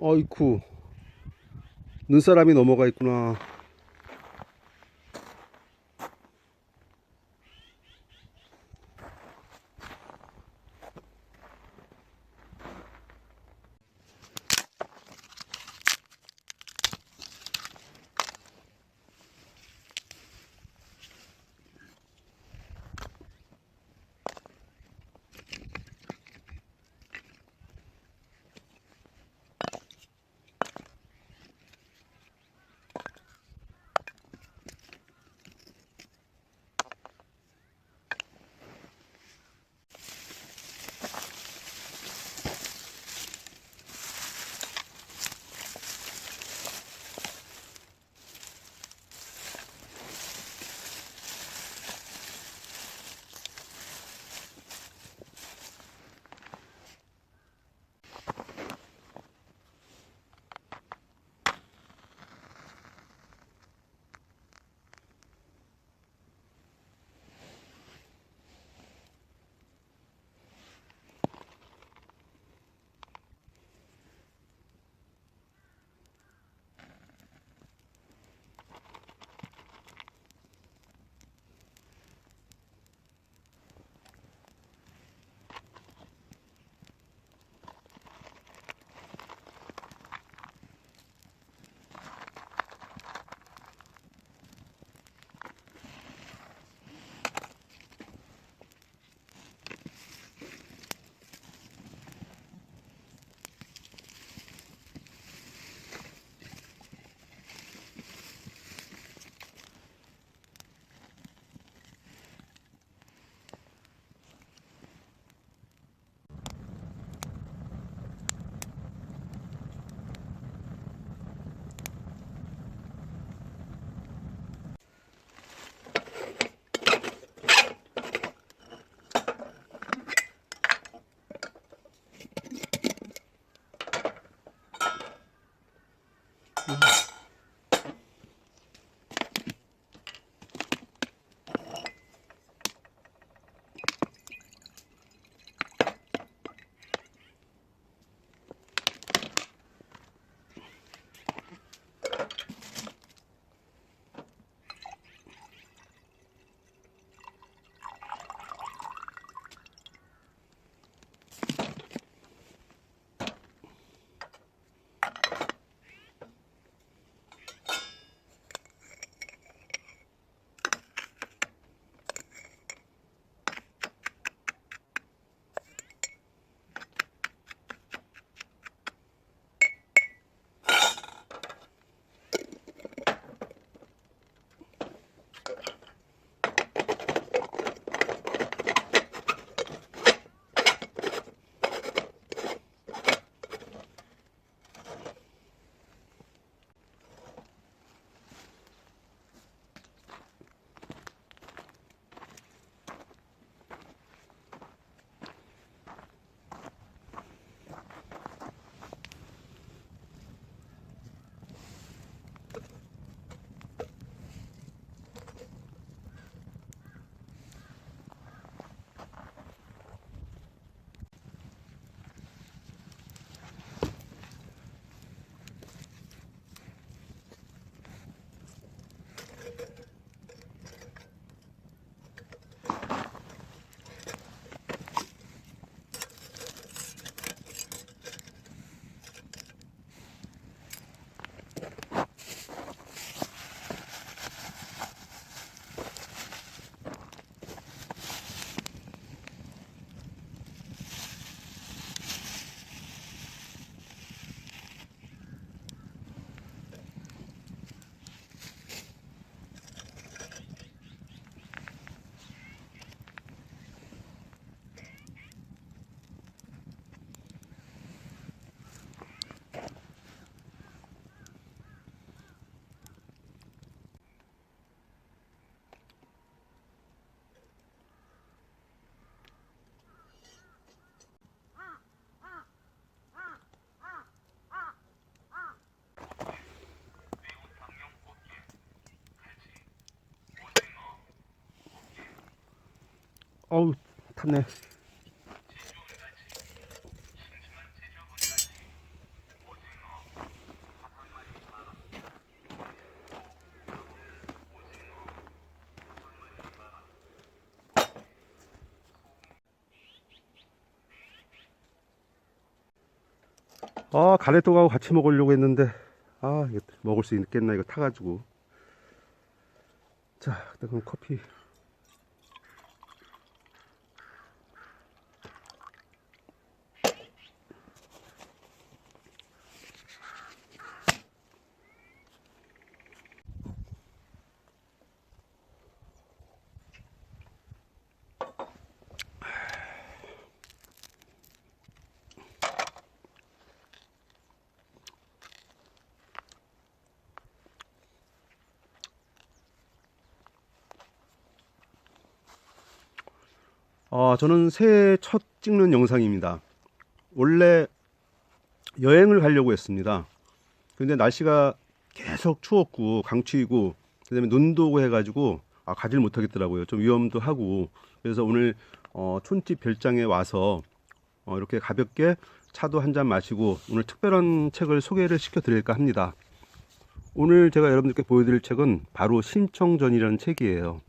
어이쿠 눈사람이 넘어가 있구나 탔네. 아 가래떡하고 같이 먹으려고 했는데 아 먹을 수 있겠나 이거 타가지고 자 그럼 커피 어, 저는 새해 첫 찍는 영상입니다. 원래 여행을 가려고 했습니다. 근데 날씨가 계속 추웠고 강추이고 그다음에 눈도 오고 해가지고 아, 가질 못하겠더라고요. 좀 위험도 하고 그래서 오늘 어, 촌집 별장에 와서 어, 이렇게 가볍게 차도 한 잔 마시고 오늘 특별한 책을 소개를 시켜드릴까 합니다. 오늘 제가 여러분들께 보여드릴 책은 바로 신청전이라는 책이에요.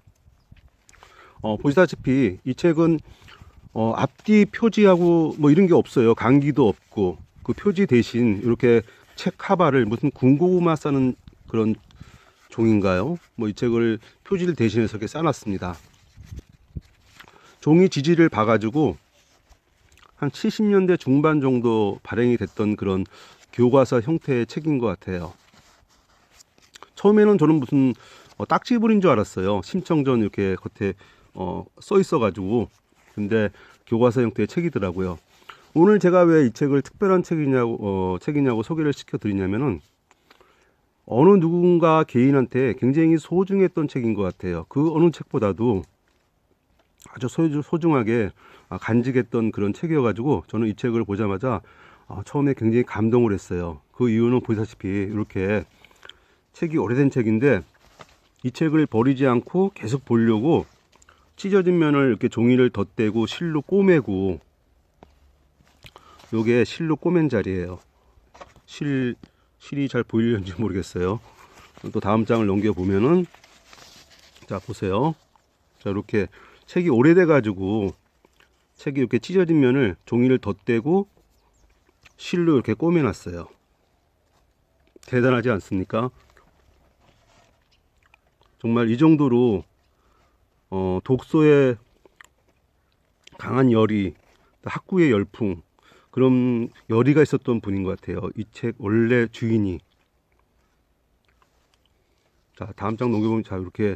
어, 보시다시피 이 책은 어, 앞뒤 표지하고 뭐 이런 게 없어요. 강기도 없고 그 표지 대신 이렇게 책 카바를 무슨 군고구마 싸는 그런 종인가요? 뭐 이 책을 표지를 대신해서 이렇게 싸놨습니다. 종이 지지를 봐가지고 한 70년대 중반 정도 발행이 됐던 그런 교과서 형태의 책인 것 같아요. 처음에는 저는 무슨 어, 딱지불인 줄 알았어요. 심청전 이렇게 겉에 어, 써 있어가지고 근데 교과서 형태의 책이더라고요. 오늘 제가 왜 이 책을 특별한 책이냐고 어, 책이냐고 소개를 시켜드리냐면은 어느 누군가 개인한테 굉장히 소중했던 책인 것 같아요. 그 어느 책보다도 아주 소중하게 아, 간직했던 그런 책이어가지고 저는 이 책을 보자마자 아, 처음에 굉장히 감동을 했어요. 그 이유는 보시다시피 이렇게 책이 오래된 책인데 이 책을 버리지 않고 계속 보려고 찢어진 면을 이렇게 종이를 덧대고 실로 꼬매고 요게 실로 꼬맨 자리예요. 실 실이 잘 보이려는지 모르겠어요. 또 다음 장을 넘겨 보면은 자 보세요. 자 이렇게 책이 오래돼 가지고 책이 이렇게 찢어진 면을 종이를 덧대고 실로 이렇게 꼬매 놨어요. 대단하지 않습니까? 정말 이 정도로 어, 독서에 강한 열이, 학구의 열풍, 그런 열의가 있었던 분인 것 같아요. 이 책 원래 주인이. 자, 다음 장 넘겨보면 자, 이렇게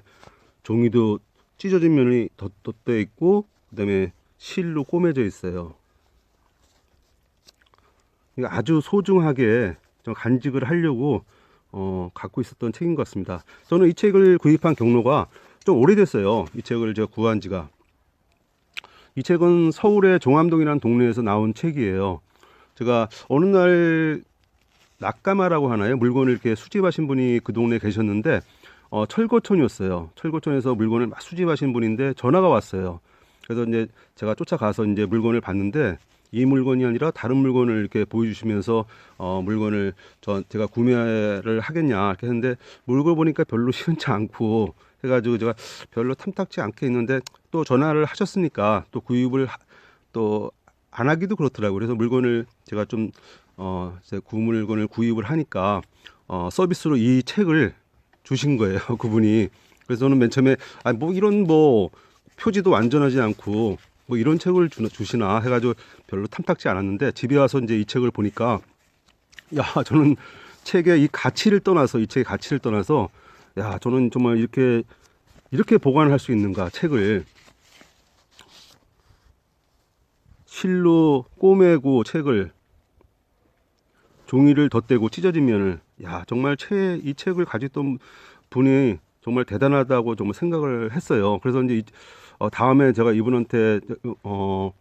종이도 찢어진 면이 덧덧대 있고, 그 다음에 실로 꼬매져 있어요. 아주 소중하게 좀 간직을 하려고 어, 갖고 있었던 책인 것 같습니다. 저는 이 책을 구입한 경로가 좀 오래됐어요. 이 책을 제가 구한 지가. 이 책은 서울의 종암동이라는 동네에서 나온 책이에요. 제가 어느 날 낙가마라고 하나요? 물건을 이렇게 수집하신 분이 그 동네에 계셨는데 어, 철거촌이었어요. 철거촌에서 물건을 막 수집하신 분인데 전화가 왔어요. 그래서 이제 제가 쫓아가서 이제 물건을 봤는데 이 물건이 아니라 다른 물건을 이렇게 보여주시면서 어, 물건을 저 제가 구매를 하겠냐 이렇게 했는데 물건 보니까 별로 시원치 않고 해가지고 제가 별로 탐탁지 않게 있는데 또 전화를 하셨으니까 또 구입을 또 안 하기도 그렇더라고요. 그래서 물건을 제가 좀 어, 제 구물건을 구입을 하니까 어, 서비스로 이 책을 주신 거예요. 그분이. 그래서 저는 맨 처음에 아 뭐 이런 뭐 표지도 완전하지 않고 뭐 이런 책을 주, 주시나 해가지고 별로 탐탁지 않았는데 집에 와서 이제 이 책을 보니까 야 저는 책의 이 가치를 떠나서 이 책의 가치를 떠나서 야 저는 정말 이렇게 이렇게 보관할 수 있는가 책을 실로 꼬매고 책을 종이를 덧대고 찢어진 면을 야 정말 채, 이 책을 가졌던 분이 정말 대단하다고 정말 생각을 했어요. 그래서 이제 이, 어, 다음에 제가 이분한테 어,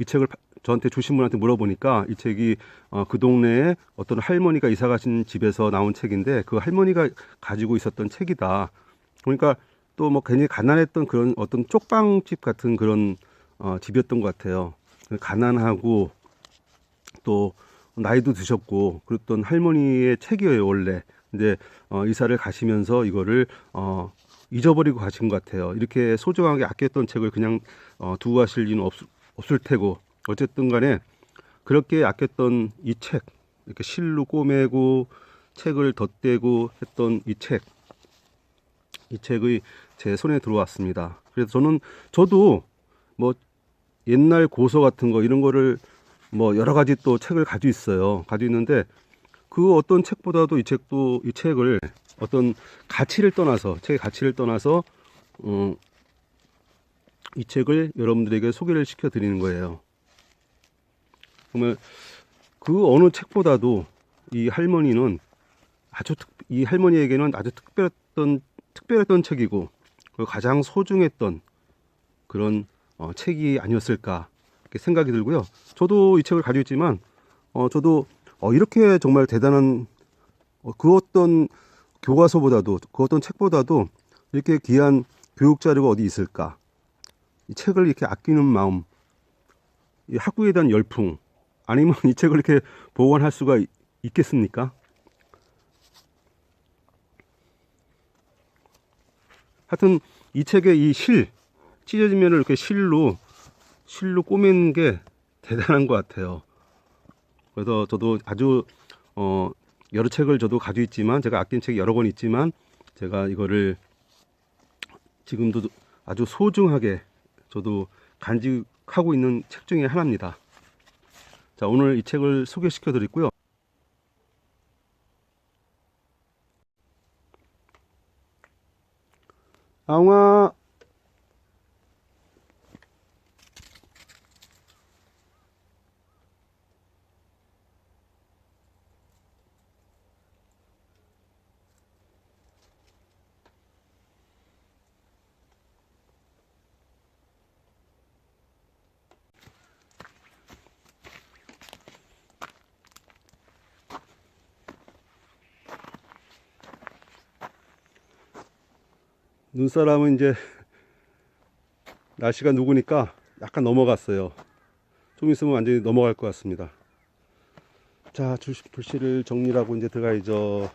이 책을 파- 저한테 주신 분한테 물어보니까 이 책이 어, 그 동네에 어떤 할머니가 이사 가신 집에서 나온 책인데 그 할머니가 가지고 있었던 책이다. 그러니까 또 뭐 괜히 가난했던 그런 어떤 쪽방집 같은 그런 어, 집이었던 것 같아요. 가난하고 또 나이도 드셨고 그랬던 할머니의 책이에요 원래. 근데 어, 이사를 가시면서 이거를 어, 잊어버리고 가신 것 같아요. 이렇게 소중하게 아꼈던 책을 그냥 어, 두고 가실 리는 없, 없을 테고 어쨌든 간에 그렇게 아꼈던 이 책 이렇게 실로 꼬매고 책을 덧대고 했던 이 책. 이 책의 제 손에 들어왔습니다. 그래서 저는 저도 뭐 옛날 고서 같은 거 이런 거를 뭐 여러 가지 또 책을 가지고 있어요. 가지고 있는데 그 어떤 책보다도 이 책도 이 책을 어떤 가치를 떠나서 책의 가치를 떠나서 음, 이 책을 여러분들에게 소개를 시켜 드리는 거예요. 정말 그 어느 책보다도 이 할머니는 아주 특, 이 할머니에게는 아주 특별했던 특별했던 책이고 그 가장 소중했던 그런 어, 책이 아니었을까 생각이 들고요. 저도 이 책을 가지고 있지만 어, 저도 어, 이렇게 정말 대단한 어, 그 어떤 교과서보다도 그 어떤 책보다도 이렇게 귀한 교육 자료가 어디 있을까? 이 책을 이렇게 아끼는 마음, 이 학구에 대한 열풍, 아니면 이 책을 이렇게 보관할 수가 있- 있겠습니까? 하여튼 이 책의 이 실, 찢어진 면을 이렇게 실로 실로 꼬맨 게 대단한 것 같아요. 그래서 저도 아주 어 여러 책을 저도 가지고 있지만 제가 아낀 책이 여러 권 있지만 제가 이거를 지금도 아주 소중하게 저도 간직하고 있는 책 중에 하나입니다. 자 오늘 이 책을 소개시켜 드렸고요. 아웅아 눈사람은 이제 날씨가 누구니까 약간 넘어갔어요. 좀 있으면 완전히 넘어갈 것 같습니다. 자, 줄- 불씨를 정리하고 이제 들어가야죠.